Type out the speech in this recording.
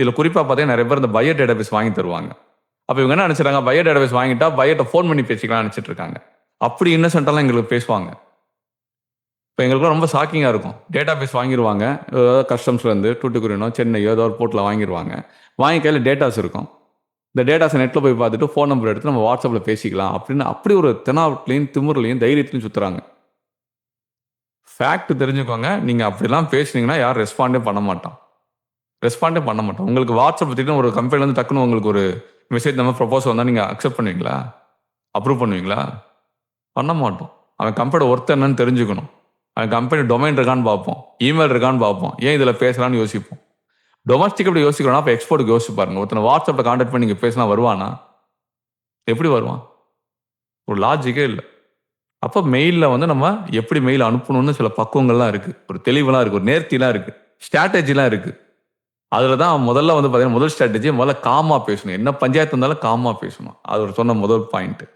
இதில் குறிப்பாக பார்த்தீங்கன்னா நிறைய பேர் இந்த பயோ டேட்டாபேஸ் வாங்கி தருவாங்க. அப்போ இவங்க என்ன நினச்சிட்டாங்க பயோ டேட்டாபேஸ் வாங்கிட்டா பயோட்ட ஃபோன் பண்ணி பேசிக்கலாம் நினச்சிட்டு இருக்காங்க. அப்படி இன்னசென்ட்டாலாம் எங்களுக்கு பேசுவாங்க. இப்போ எங்களுக்குலாம் ரொம்ப ஷாக்கிங்காக இருக்கும். டேட்டா பேஸ் வாங்கிடுவாங்க ஏதாவது கஸ்டம்ஸ்லேருந்து டூட்டுக்குரியனோ சென்னையோ ஏதோ ஒரு போர்ட்டில் வாங்கிடுவாங்க வாங்கி கையில் டேட்டாஸ் இருக்கும். இந்த டேட்டாஸை நெட்டில் போய் பார்த்துட்டு ஃபோன் நம்பர் எடுத்து நம்ம வாட்ஸ்அப்பில் பேசிக்கலாம் அப்படின்னு அப்படி ஒரு தெனாவட்லையும் திமுறலையும் தைரியத்துலையும் சுற்றுறாங்க ஃபேக்ட் தெரிஞ்சுக்கோங்க. நீங்கள் அப்படிலாம் பேசுனீங்கன்னா யாரும் ரெஸ்பாண்டே பண்ண மாட்டான். ரெஸ்பாண்டே பண்ண மாட்டோம். உங்களுக்கு வாட்ஸ்அப் திட்டம் ஒரு கம்பெனிலேருந்து டக்குன்னு உங்களுக்கு ஒரு மெசேஜ் நம்ம ப்ரப்போஸ் வந்தால் நீங்கள் அக்செப்ட் பண்ணுவீங்களா? அப்ரூவ் பண்ணுவீங்களா? பண்ண மாட்டோம். அவன் கம்பெனியோட ஒர்த் என்னன்னு தெரிஞ்சுக்கணும். அவன் கம்பெனி டொமைன் இருக்கான்னு பார்ப்போம். இமெயில் இருக்கான்னு பார்ப்போம். ஏன் இதில் பேசலாம்னு யோசிப்போம். டொமஸ்டிக் எப்படி யோசிக்கிறோம்னா அப்போ எக்ஸ்போர்ட்டுக்கு யோசிச்சு பாருங்க. ஒருத்தனை வாட்ஸ்அப்பில் கான்டாக்ட் பண்ணி நீங்கள் பேசினா வருவானா? எப்படி வருவான்? ஒரு லாஜிக்கே இல்லை. அப்போ மெயிலில் வந்து நம்ம எப்படி மெயில் அனுப்பணும்னு சில பக்குவங்கள்லாம் இருக்குது ஒரு தெளிவெல்லாம் இருக்குது ஒரு நேர்த்திலாம் இருக்குது ஸ்ட்ராட்டஜிலாம் இருக்குது அதில் தான் முதல்ல வந்து பார்த்தீங்கன்னா முதல் ஸ்ட்ராட்டஜி முதல்ல காமாக பேசணும். என்ன பஞ்சாயத்து இருந்தாலும் காமாக பேசணும். அது ஒரு சொன்ன முதல் பாயிண்ட்டு